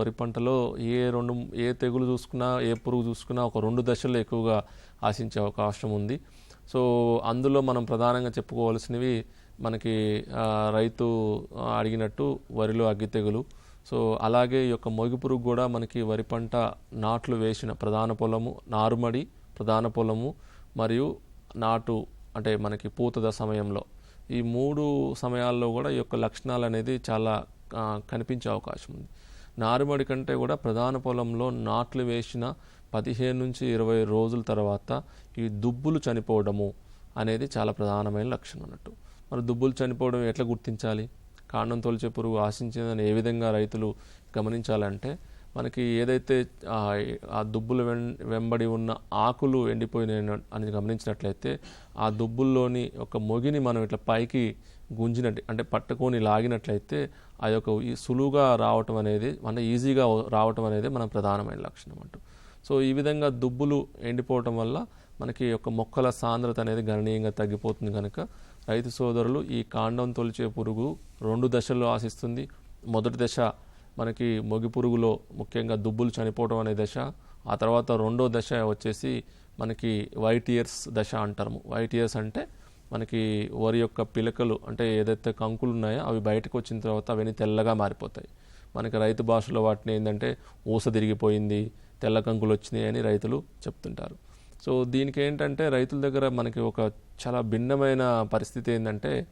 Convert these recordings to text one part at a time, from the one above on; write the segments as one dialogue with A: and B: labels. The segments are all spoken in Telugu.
A: వరి పంటలో ఏ రెండు ఏ తెగులు చూసుకున్నా ఏ పురుగు చూసుకున్నా ఒక రెండు దశల్లో ఎక్కువగా ఆశించే అవకాశం ఉంది. సో అందులో మనం ప్రధానంగా చెప్పుకోవాల్సినవి మనకి రైతు అడిగినట్టు వరిలో అగ్గి తెగులు. సో అలాగే ఈ యొక్క మొగి పురుగు కూడా మనకి వరి పంట నాట్లు వేసిన ప్రధాన పొలము నారుమడి ప్రధాన పొలము మరియు నాటు అంటే మనకి పూతద సమయంలో. ఈ మూడు సమయాల్లో కూడా ఈ యొక్క లక్షణాలు అనేది చాలా కనిపించే అవకాశం ఉంది. నారుమడి కంటే కూడా ప్రధాన పొలంలో నాట్లు వేసిన పదిహేను నుంచి ఇరవై రోజుల తర్వాత ఈ దుబ్బులు చనిపోవడము అనేది చాలా ప్రధానమైన లక్షణం అన్నట్టు. మరి దుబ్బులు చనిపోవడం ఎట్లా గుర్తించాలి? కాండం తొలిచే పురుగు ఆశించిందని ఏ విధంగా రైతులు గమనించాలంటే మనకి ఏదైతే ఆ, దుబ్బులు వెం వెంబడి ఉన్న ఆకులు ఎండిపోయినాయి అని గమనించినట్లయితే ఆ దుబ్బుల్లోని ఒక మొగిని మనం ఇట్లా పైకి గుంజినట్టు అంటే పట్టుకొని లాగినట్లయితే ఆ యొక్క ఈ సులువుగా రావటం అనేది అంటే ఈజీగా రావటం అనేది మన ప్రధానమైన లక్షణం అంటూ. సో ఈ విధంగా దుబ్బులు ఎండిపోవటం వల్ల మనకి యొక్క మొక్కల సాంద్రత అనేది గణనీయంగా తగ్గిపోతుంది కనుక రైతు సోదరులు ఈ కాండం తొలిచే పురుగు రెండు దశల్లో ఆశిస్తుంది. మొదటి దశ మనకి మొగి పురుగులో ముఖ్యంగా దుబ్బులు చనిపోవడం అనే దశ ఆ తర్వాత రెండో దశ వచ్చేసి మనకి వైట్ ఇయర్స్ దశ అంటారు వైట్ ఇయర్స్ అంటే మనకి వరి యొక్క పిలకలు అంటే ఏదైతే కంకులు ఉన్నాయో అవి బయటకు వచ్చిన తర్వాత అవన్నీ తెల్లగా మారిపోతాయి. మనకి రైతు భాషలో వాటిని ఏంటంటే ఊస తిరిగిపోయింది తెల్ల కంకులు వచ్చినాయి అని రైతులు చెప్తుంటారు. సో దీనికి ఏంటంటే రైతుల దగ్గర మనకి ఒక చాలా భిన్నమైన పరిస్థితి ఏంటంటే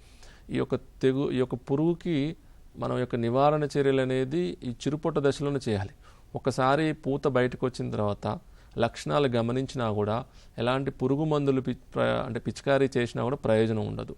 A: ఈ యొక్క తెగు ఈ యొక్క పురుగుకి మనం యొక్క నివారణ చర్యలు అనేది ఈ చిరుపొట్ట దశలోనే చేయాలి. ఒకసారి పూత బయటకు వచ్చిన తర్వాత లక్షణాలు గమనించినా కూడా ఎలాంటి పురుగు మందులు పి అంటే పిచికారీ చేసినా కూడా ప్రయోజనం ఉండదు.